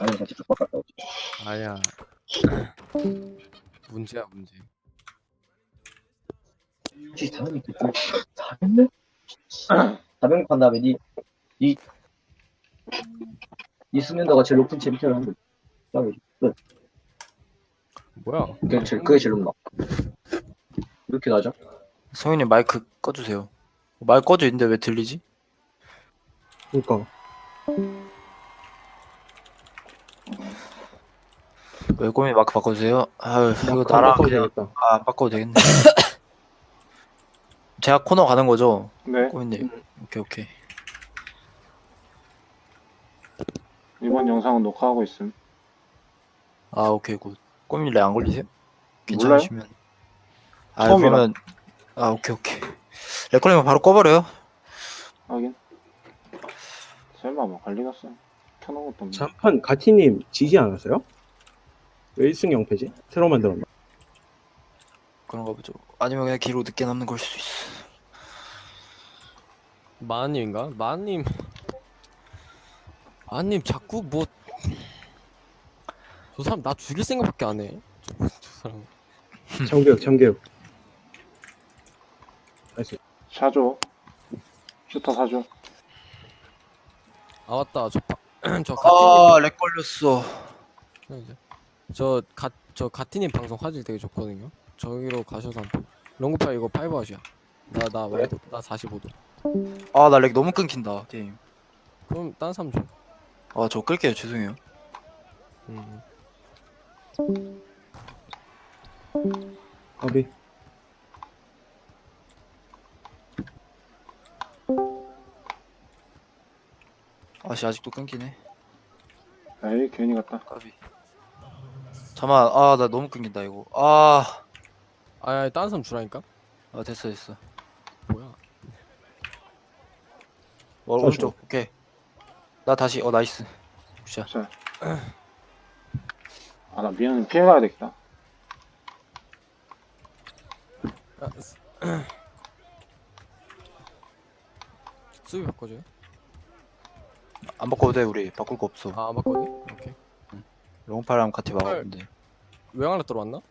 아니 같이 족박 갔다 오지 아야. 문제야 문제. 혹시 다음이 그쪽 400명? 400명 판 다음에 니, 니, 니 수면도가 제일 높은 챔피언 한거 짱이지 끝 뭐야? 그게 제일, 그게 제일 높나 이렇게 나죠? 성현님 마이크 꺼주세요. 마이크 꺼져 있는데 왜 들리지? 그니까 왜 꼬미 마이크 바꿔주세요? 아유 이거 나랑 그냥 되겠다. 아, 안 바꿔도 되겠네. 제가 코너 가는 거죠? 네, 꼬미님. 오케이 오케이. 이번 영상은 녹화하고 있음. 아 오케이 굿. 꼬미님 렉안 걸리세요? 괜찮으시면. 아 처음이라. 그러면 아 오케이 오케이. 렉 걸리면 바로 꺼버려요. 하긴. 설마 뭐 관리갔어. 켜놓은 것도 없네. 잠깐 가티님 지지 않았어요? 왜 1승 0패지? 새로 만들었나? 그런가 보죠. 아니면 그냥 기로 늦게 남는 걸 수도 있어. 마님인가? 마님. 마님 자꾸 뭐. 저 사람 나 죽일 생각밖에 안 해. 저, 저 사람. 정교육 정교육 나이스 사줘. 슈터 사줘. 아 맞다. 저 파, 저 가티님. 아렉 걸렸어. 이제. 저 가 저 가티님 방송 화질 되게 좋거든요. 저기로 가셔서 한번. 롱구파 이거 5아웃이야. 나 나 그래? 와이드 나 45도. 아 나 렉 너무 끊긴다 게임. 그럼 다른 사람 줘. 아 저 끌게요 죄송해요. 음. 까비 아씨 아직도 끊기네. 에이, 괜히 갔다. 까비. 잠만 아 나 너무 끊긴다 이거. 아, 아, 야, 다른 사람 주라니까. 아 됐어 됐어. 뭐야? 어, 오른쪽 오케이. 나 다시 어 나이스. 굿샷. 자. 아, 나 미안해. 피해 가야 되겠다. 아, 스- 수비 바꿔줘요? 안 바꿔도 돼 우리 바꿀 거 없어. 아, 안 바꿔도 돼? 롱파랑 같이 막았는데. 외곽으로 들어왔나? 어.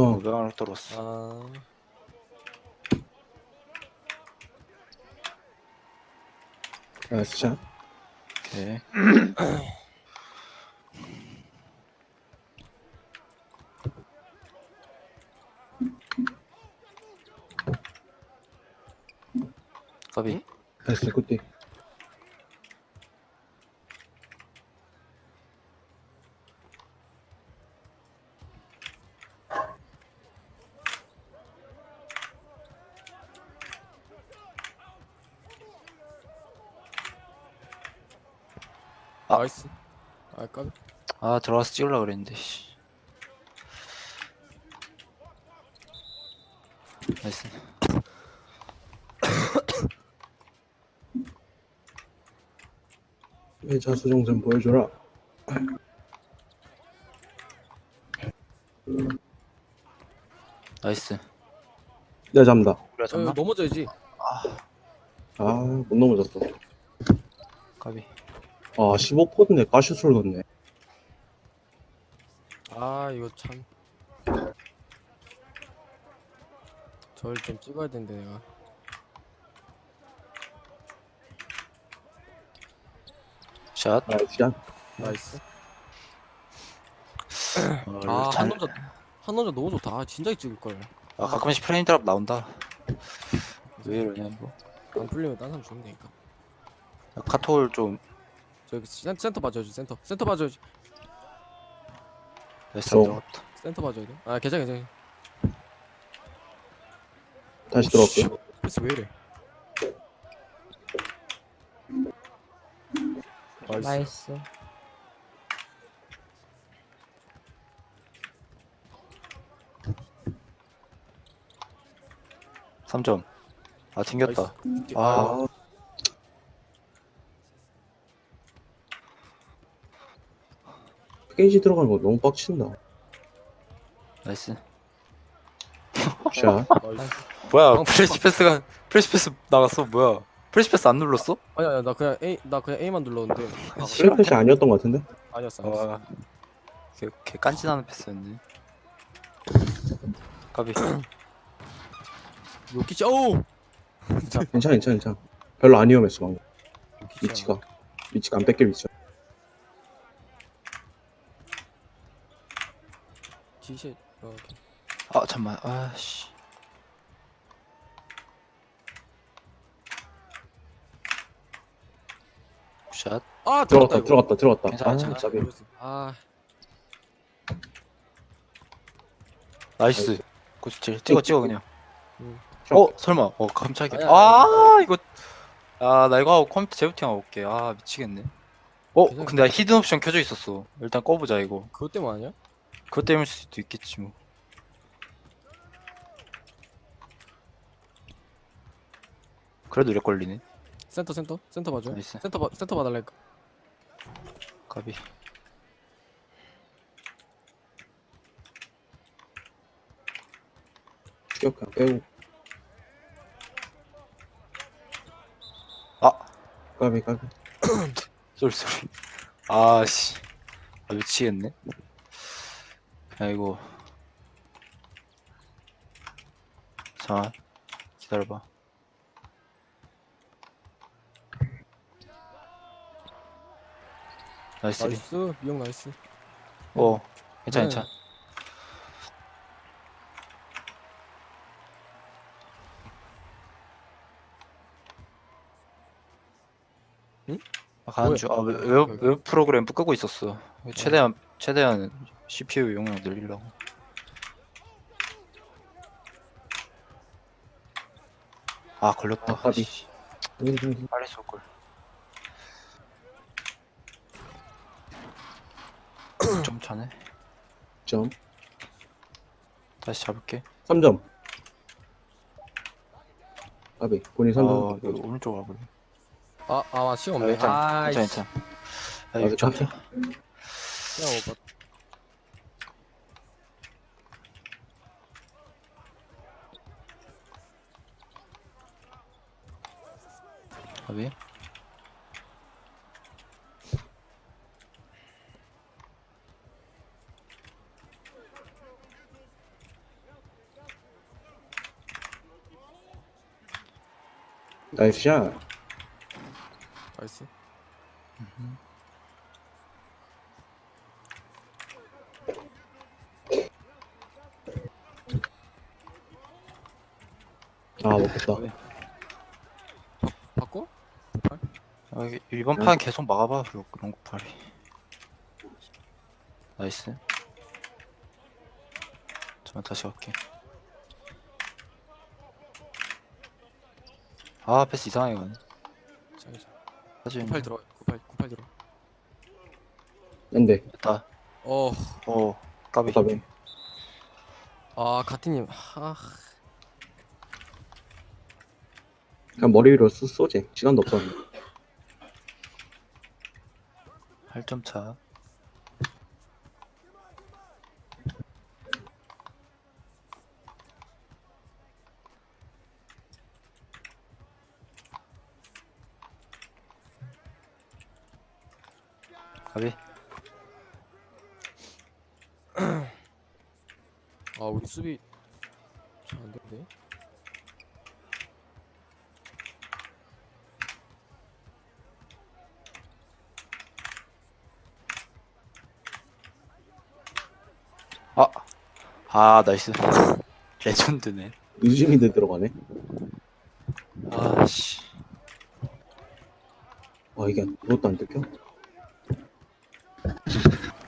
어 외곽으로 떨었어. 아, 나이스 샷 오케이. 까비. 나이스 굿디 아. 나이스. 아, 까비. 아 들어가서 찍으려 그랬는데. 씨. 나이스. 내 자수정 좀 보여줘라 나이스. 내가 잡는다 우리가 어, 잡나? 넘어져야지. 아 못 넘어졌어 까비. 아 15포드네 가슛을 넣네 아, 이거 참. 저를 좀 찍어야 되는데, 내가. 샷. 나이스 샷 나이스. 어, 아, 이거 잘- 한 남자, 한 남자 너무 좋다. 아, 진작에 찍을걸. 아 가끔씩 프레임 드랍 나온다. 왜 이러냐 이거. 안 풀리면 딴 사람 주면 되니까. 카톨 좀 저기 센, 센터 봐줘야지, 센터. 센터 봐줘야지. 됐어. 어. 들어갔다. 센터 봐줘야 돼. 아, 괜찮아, 괜찮아. 다시 들어갈게 패스 왜 이래? 나이스. 나이스. 삼점 아 튕겼다. 나이스. 아, 아 게이지 들어가는 거 너무 빡친다 나이스. 샷 나이스. 뭐야 방- 프레시 패스가 프레시 패스 나갔어 뭐야 프레시패스 안 눌렀어? 아니 아니 나 그냥 A 나 그냥 A만 눌렀는데 실패시 아니었던 것 같은데? 아니었어 아니었어 와, 걔, 걔 깐진하는 패스였네. 까비. 요키치 어우 괜찮아 괜찮아 괜찮아 별로 안 위험했어 방금. 위치가 위치가 안 뺏길 위치 야 기시 어, 오케이. 아 잠만. 아씨. 샷. 아 들어갔다 이거. 들어갔다 들어갔다 괜찮아, 아 괜찮아. 짜비 아 나이스. 97. 찍어 찍어 그냥. 음. 어 설마. 어 깜짝이야. 아니야, 아 이거. 아 나 이거 하고 컴퓨터 재부팅 하고 올게. 아 미치겠네. 어 괜찮아. 근데 히든 옵션 켜져 있었어. 일단 꺼보자 이거. 그것 때문 아니야? 그것 때문일 수도 있겠지 뭐. 그래도 렉 걸리네. 센터 센터 센터 봐줘 나이스. 센터 봐 센터 봐달라니까 까비. 추격 그냥 빼고 아 까비 까비 쏠 쏘리. 아씨. 아 미치겠네. 야 이거. 자 기다려봐. 나이스. 나이스 미용 나이스 어 괜찮아 네. 괜찮아. 응? 아, 가는 뭐야? 중. 아, 웹, 웹, 웹 프로그램 끄고 있었어. 최대한 최대한 CPU 용량 늘리려고. 아 걸렸다. 아, 까비. 씨, 음, 빨리 쏠 걸. 좀 차네. 점 다시 잡을게. 3점 까비 본인 3점 어, 이거 오른쪽 와버려. 아 아 시간 없네 괜찮아, 아 괜찮아. 아, 아, 이거 좀 괜찮아. 그냥 오빠 가비. 나이스 샷. 나이스. 아 먹겠다 바꿔? 팔? 아, 이게 이번 판 계속 막아봐, 그 롱구팔이. 나이스. 잠깐 다시 갈게. 아, 패스 이상하게 가네. 자기 자 사실 98 들어 98 98 들어 안돼 됐다. 어아 어, 까비. 까비 가티님 아 그냥 머리 위로 쏘, 쏘지 시간도 없었는데 8점 차. 가비. 아 우리 수비 잘 안 되는데 아 나이스. 레전드네. 의심인데 들어가네 아씨. 아 이게 그것도 안 뜯겨?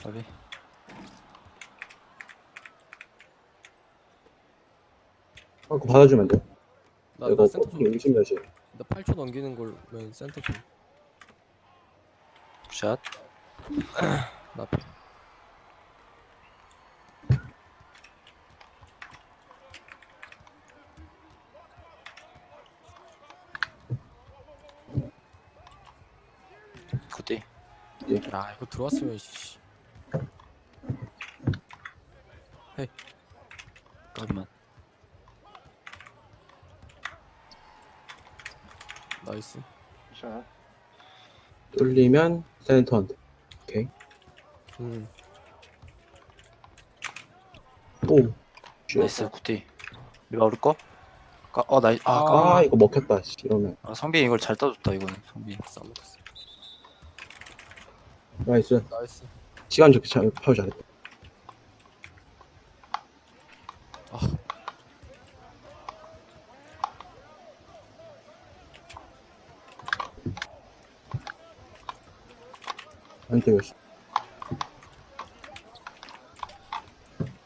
가비. 아 그거 받아주면 돼 나, 이거 나 센터 좀 의심 몇이 나 8초 넘기는 걸면 센터 좀나 샷. 앞에 굿디. 야 이거 들어왔으면 씨 까비만. 나이스. 자, 뚫리면 센터한테. 음. 오. 나이스 굿디 리바 우리 거? 까, 어 나이 아, 아, 까, 이거 먹혔다. 씨, 이러면. 아 성빈이 이걸 잘 따줬다 이거는 성빈 싸먹었어. 나이스. 나이스. 시간 좋게 잘, 파울 잘했다. 아. 안 때렸어.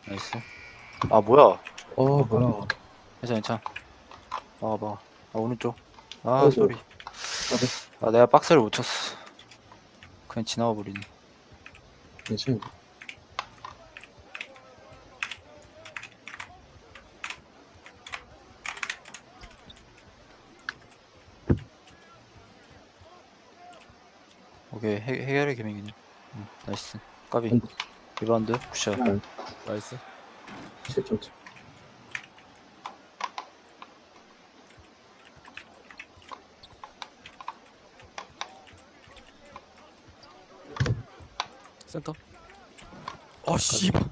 나이스 아 뭐야 어, 뭐야. 괜찮아 괜찮아 봐봐 아 오른쪽 아 아이고. 쏘리 아 내가 박스를 못 쳤어 그냥 지나와 버리네 괜찮아. 오케이 해, 해결의 개명이네 응, 나이스 까비 음. 리바운드 굿샷 음. 나이스. 7점. 센터. 아 씨발.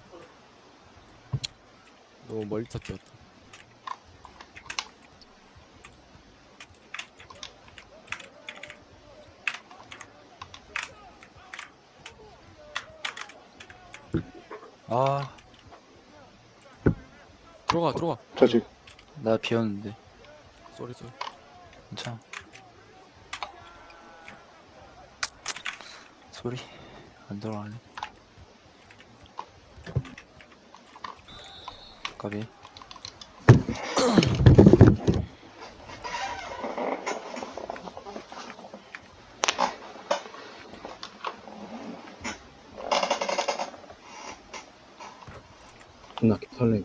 너무 멀리 탔였다. 아 들어가 들어가. 저 지금 나 비었는데 쏘리 쏘리. 괜찮아 소리 안 들어가네 까비 존나 설레.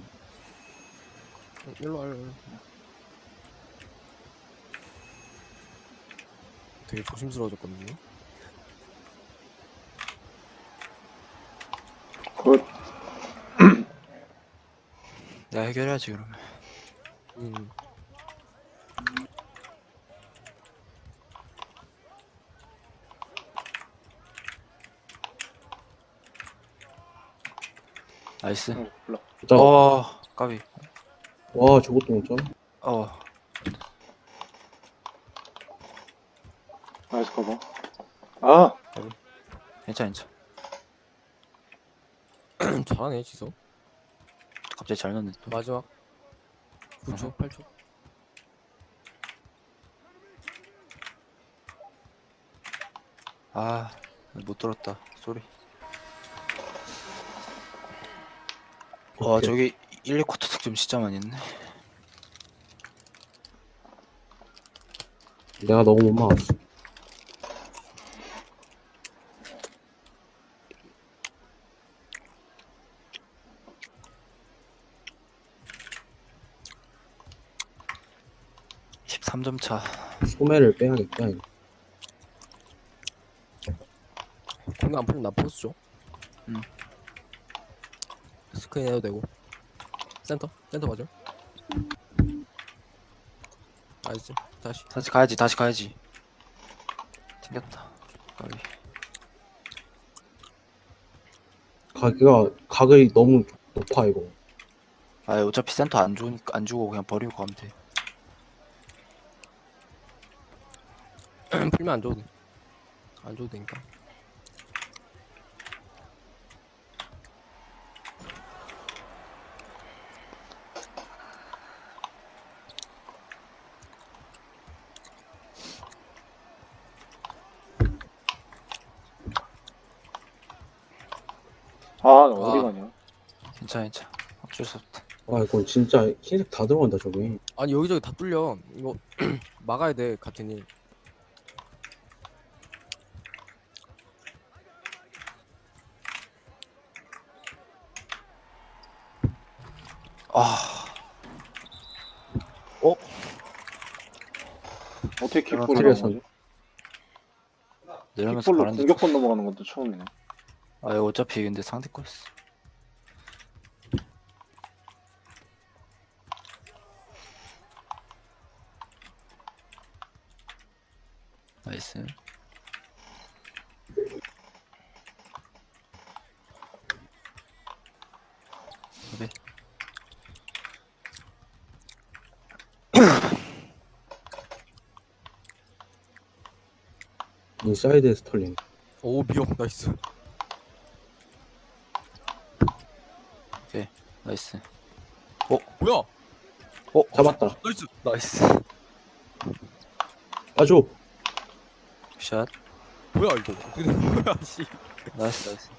응, 일로 와 일로. 와. 되게 조심스러워졌거든요. 굿. 내가 해결해야지 그러면 음. 나이스 응, 올라. 자, 어 까비 와, 저것도 못 점. 어 나이스 커버. 아, 괜찮아 괜찮아 잘하네 지성. 갑자기 잘 넣네 또 마지막 9초 8초. 아, 못 들었다. 쏘리. 와, 오케이. 저기 1, 2쿼터 득점 진짜 많이 했네. 내가 너무 못 막았어. 십 13점 차. 소매를 빼야겠다. 이거. 공안 풀면 나 포스 줘. 음. 스크린 해도 되고. 센터 센터 맞아. 나이스. 다시. 다시 가야지, 다시 가야지. 튕겼다. 까비. 가기가, 각이 너무 높아, 이거. 아, 어차피 센터 안 주니까 안 주고 그냥 버리고 가면 돼. 풀면 안 줘도 돼. 안 줘도 되니까. 아, 어디 아. 가냐? 괜찮아, 괜찮아. 어쩔 수 없다. 아, 이거 진짜 흰색 다 들어간다, 저기. 아니 여기저기 다 뚫려. 이거 막아야 돼 같으니. 아, 어떻게 아, 킥볼을 그래서. 넘어가지? 내려면서 킥볼로 바란다. 공격권 넘어가는 것도 처음이네. 아, 이거 어차피 근데 상대 거였어. 나이스. 인사이드 스톨링. 오 미역 나이스. 나이스. 뭐야? 어, 잡았다. 나이스. 나이스. 빠져. 샷. 뭐야 이거? 어떻게 된 거야 씨. 나이스, 나이스.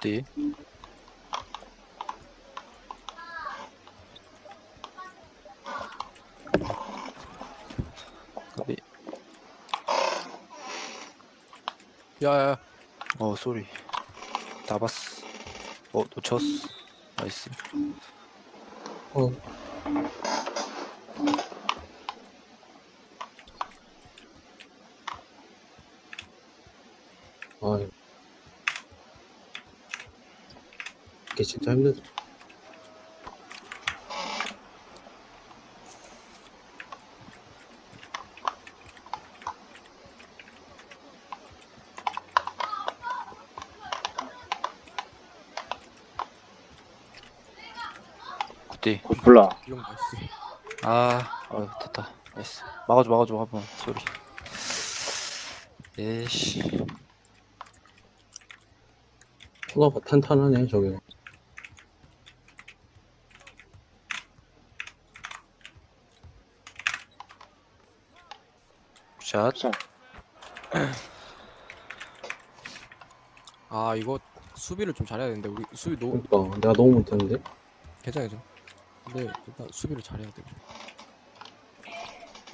굿디. 굿디. 야야야. 어 쏘리 다 봤어 어 놓쳤어 나이스 어. 진짜 힘들다. 굿디 굿 블라. 미역 나이스. 아 어, 됐다 나이스 막아줘 막아줘 한번 쏘리 에이씨 코너가 탄탄하네, 저기. 샷. 자, 아 이거 수비를 좀 잘해야 되는데 우리 수비 너무 그러니까 내가 너무 못했는데. 괜찮아죠. 근데 일단 수비를 잘해야 돼.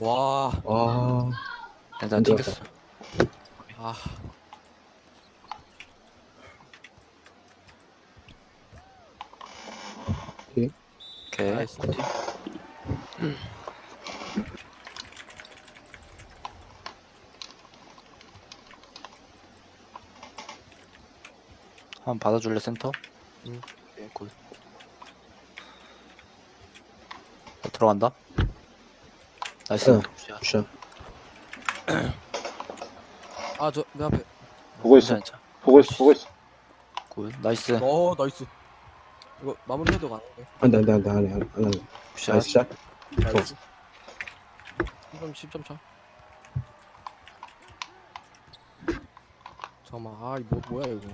와, 아, 일단 안 튕겼어. 아, 오케이. 나이스. 한 번 받아줄래 센터? 응. 오케이 굿나 들어간다 나이스 응. 샷. 굿샷. 아저 내 앞에. 보고 있어. 괜찮아, 괜찮아. 보고 있어. 보고 있어. 굿 나이스 어 나이스. 이거 마무리해도 가는데. 안 돼, 안 돼, 안 돼, 안 돼, 안 돼. 안 돼. 샷 나이스 샷. 나이스. 10점 10점 차. 잠깐만, 아 이거 뭐, 뭐야 이거?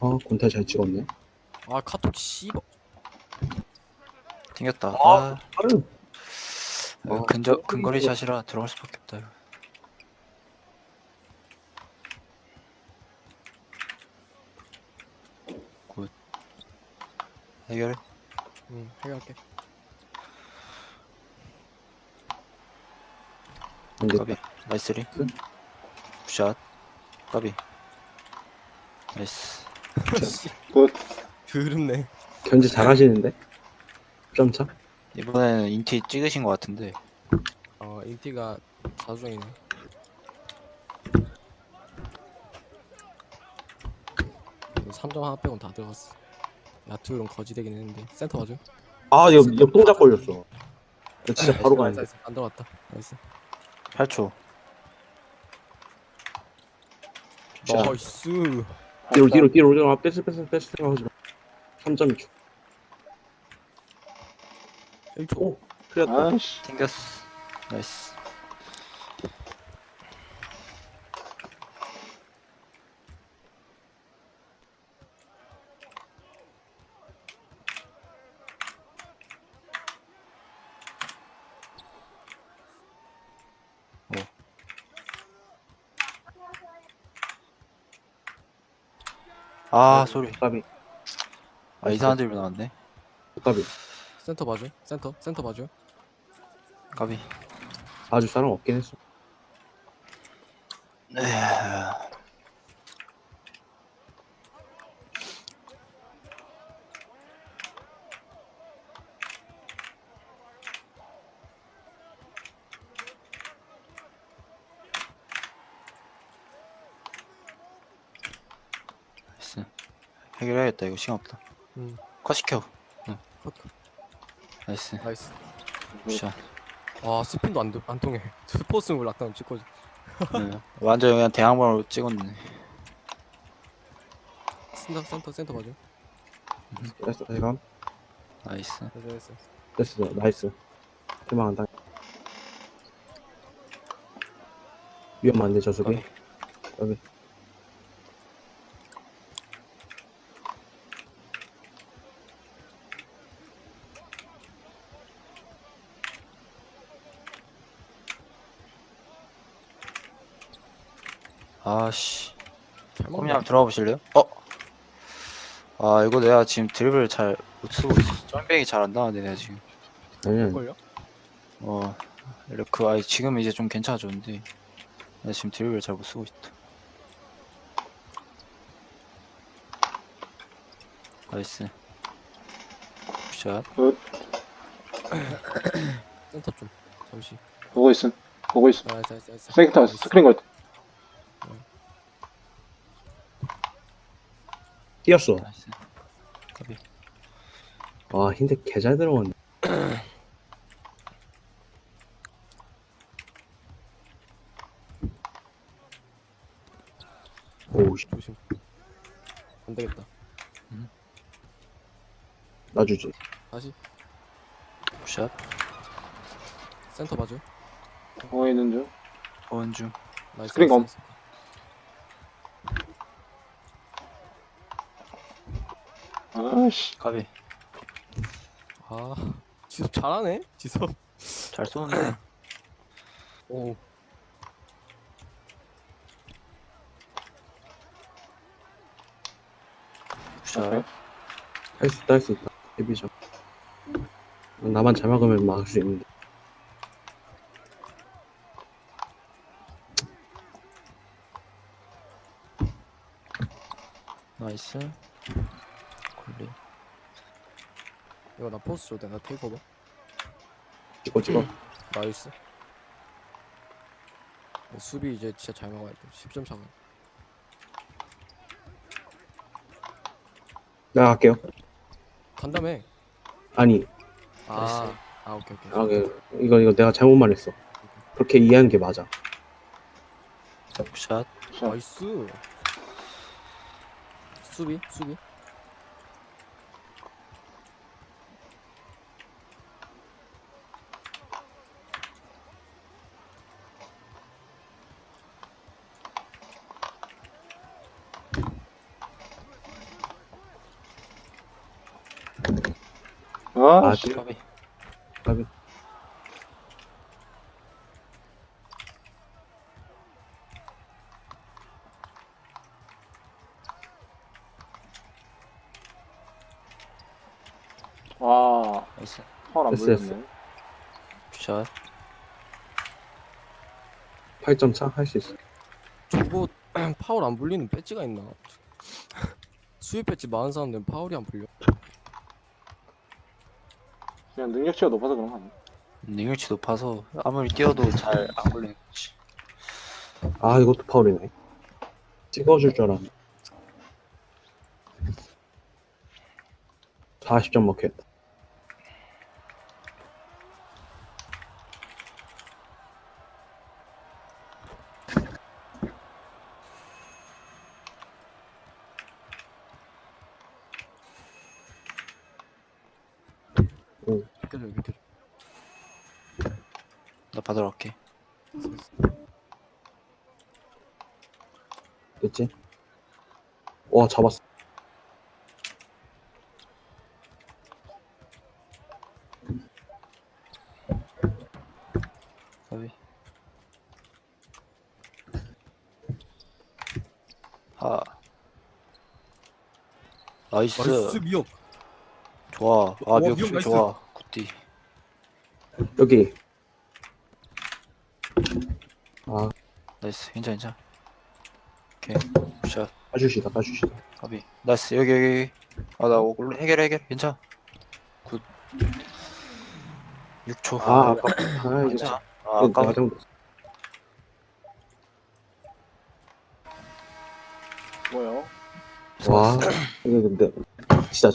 아, 곤타 잘 찍었네. 아 카톡 씨발. 튕겼다 아, 아, 빠른. 이거 아, 근저, 근거리 샷이라 들어갈 수밖에 없다 이거. 굿 해결 응, 해결할게. 안 돼. 까비 나이스리 응. 굿샷 까비 나이스 씨, 굿. 드럽네. 견제 잘 하시는데? 점차? 이번에는 인티 찍으신 것 같은데 어 인티가 자주정이네. 삼점 하나 빼곤 다 들어갔어. 야투는 거지되긴 했는데 센터 맞아? 아, 옆, 옆동작 걸렸어. 나 진짜 바로 가야 돼. 안 들어갔다. 나이스. 8초 자. 나이스. 뒤로, 뒤로, 뒤로, 뒤로. 아, 뺐어, 뺐어, 뺐어. 생각하지 마. 3.2초. 1초. 오, 틀렸다. 아이씨. 튕겼어 나이스 아 소리 까비, 아 이상한 데로 나왔네 까비. 센터 봐줘. 센터. 센터 봐줘. 까비 아주 사람 없긴 했어. 네. 해결해야겠다. 이거 시간 없다. 음. 컷 시켜. 컷, 컷. 나이스. 나이스. 굿샷. 아 스핀도 안, 돼- 안 통해. 스포츠는 락다운 찍고. 네. 완전 그냥 대항방으로 찍었네. 센터 센터 센터 봐줘. 됐어 대감 나이스. 됐어 됐어. 됐어 나이스. 실망한다 위험한데 저 수비 여기 아씨 잘 꼼님 먹네 한번 들어가 보실래요? 어? 아 이거 내가 지금 드리블 잘못 쓰고 있어 점뱅이 잘 안 나왔네 내가 지금 아니야 걸려? 어그 아니 지금 이제 좀 괜찮아졌는데 내가 지금 드리블 잘못 쓰고 있다 나이스 굿샷 센터 좀 잠시 보고 있음. 보고 있음. 나이스 나이스 나이스 나이스. 스크린 걸. 뛰었어. 나이스. 까비. 아 힌트 개잘 들어갔네. 오우 씨. 조심. 안 되겠다. 놔주지. 다시. 굿샷. 센터 봐줘. 보고 있는 중. 원중. 나이스 스크린 검. 나이스, 아씨. 까비. 아 지섭 잘하네? 지섭. 잘 쏘는데. 오. 굿샷 할수 있다 할 수 있다. 데뷔죠 나만 잘 막으면 막을 수 있는데. 나이스 이거 나 포스 줘도 나? 테이크 오버? 찍어 찍어. 나이스. 수비 이제 진짜 잘 막아야 돼. 10점 차가. 내가 갈게요. 간다며. 아니. 아, 나이스. 아 오케이 오케이. 아, 그, 이거 이거 내가 잘못 말했어. 그렇게 이해하는 게 맞아. 자, 나이스. 수비 수비 아 아씨. 까비. 까비. 와. 나이스. 파울 안 됐어, 불렸네. 굿샷. 8점 차? 할 수 있어. 저거 파울 안 불리는 배지가 있나? 수입 배지 많은 사람들은 파울이 안 불려 그냥 능력치가 높아서 그런 거 아니야? 능력치 높아서 아무리 뛰어도 잘 안 걸리는 거지. 아 이것도 파울이네. 찍어줄 줄 알았네. 40점 먹혔다 와 잡았어. 까비 하. 나이스, 나이스 미역. 좋아. 아 와, 미역 미역 나이스. 좋아 굿디. 여기. 아 나이스. 괜찮아 괜찮아. 오케이. 굿샷 까주시다 까주시다. 까비 나이스. 여기 여기 아나 해결 해결 괜찮아. 굿. 6초. 아 아까 아 이거 괜찮아. 아, 아 아까 나정 뭐요? 와 이거 근데 진짜